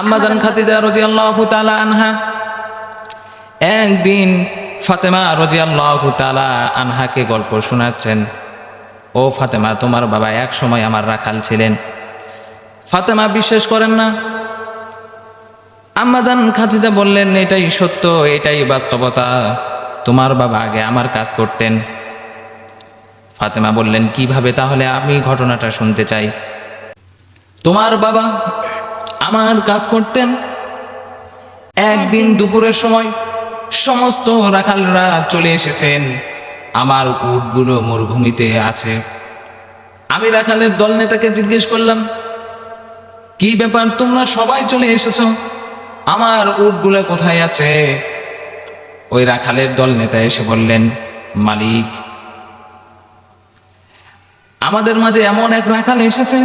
আম্মাজান খাতিজা রাজি আল্লাহ আনহা, একদিন ফাতেমা রাজি আল্লাহ আনহাকে গল্প শোনাচ্ছেন। ও ফাতেমা, তোমার বাবা এক সময় আমার রাখাল ছিলেন। ফাতেমা বিশ্বাস করেন না। আম্মাজান খাতিজা বললেন, এটাই সত্য, এটাই বাস্তবতা। তোমার বাবা আগে আমার কাজ করতেন। ফাতেমা বললেন, কীভাবে তাহলে আমি ঘটনাটা শুনতে চাই? তোমার বাবা আমার কাজ করতেন। একদিন দুপুরের সময় সমস্ত রাখালরা চলে এসেছেন। আমার উটগুলো মরুভূমিতে আছে। আমি রাখালের দল নেতাকে জিজ্ঞেস করলাম কি ব্যাপার তোমরা সবাই চলে এসেছ? আমার উটগুলো কোথায় আছে? ওই রাখালের দল নেতা এসে বললেন মালিক আমাদের মাঝে এমন এক রাখাল এসেছে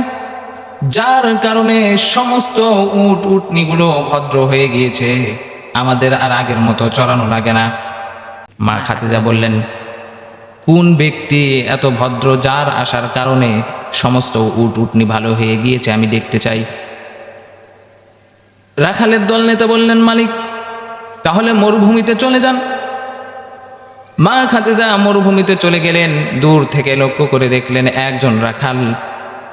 যার কারণে সমস্ত উট উটনিগুলো ভদ্র হয়ে গিয়েছে। আমাদের আর আগের মতো চড়ানো লাগে না। মা খাতেজা বললেন, কোন ব্যক্তি এত ভদ্র যার আসার কারণে সমস্ত উট উটনি ভালো হয়ে গিয়েছে আমি দেখতে চাই। রাখালের দল নেতা বললেন, মালিক, তাহলে মরুভূমিতে চলে যান। মা খাতেজা মরুভূমিতে চলে গেলেন। দূর থেকে লক্ষ্য করে দেখলেন একজন রাখাল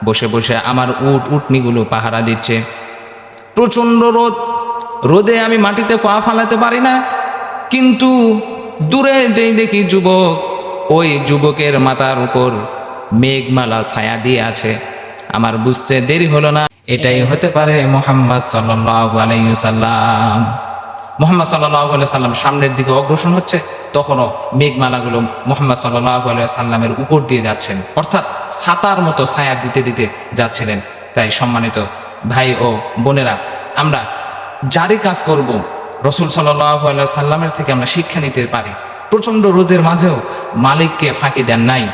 বসে বসে আমার উট উটনিগুলো পাহারা দিচ্ছে। প্রচণ্ড রোদ। রোদে আমি মাটিতে পা ফালাতে পারি না। কিন্তু দূরে যেই দেখি যুবক, ওই যুবকের মাথার উপর মেঘমালা ছায়া দিয়ে আছে। আমার বুঝতে দেরি হলো না। এটাই হতে পারে মোহাম্মদ সাল্লাল্লাহু আলাইহি সাল্লাম মোহাম্মদ সাল্লাহ সাল্লাম সামনের দিকে অগ্রসর হচ্ছে, তখনও মেঘমালাগুলো মোহাম্মদ সাল্লাহ সাল্লামের উপর দিয়ে যাচ্ছেন। অর্থাৎ ছাতার মতো ছায়া দিতে দিতে যাচ্ছিলেন। তাই সম্মানিত ভাই ও বোনেরা, আমরা যারই কাজ করব, রসুল সাল্লাহ সাল্লামের থেকে আমরা শিক্ষা নিতে পারি। প্রচণ্ড রোদের মাঝেও মালিককে ফাঁকি দেন নাই।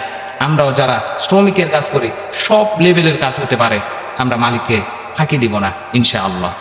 আমরাও যারা শ্রমিকের কাজ করি, সব লেভেলের কাজ হতে পারে। আমরা মালিককে ফাঁকি দিব না, ইনশাআল্লাহ।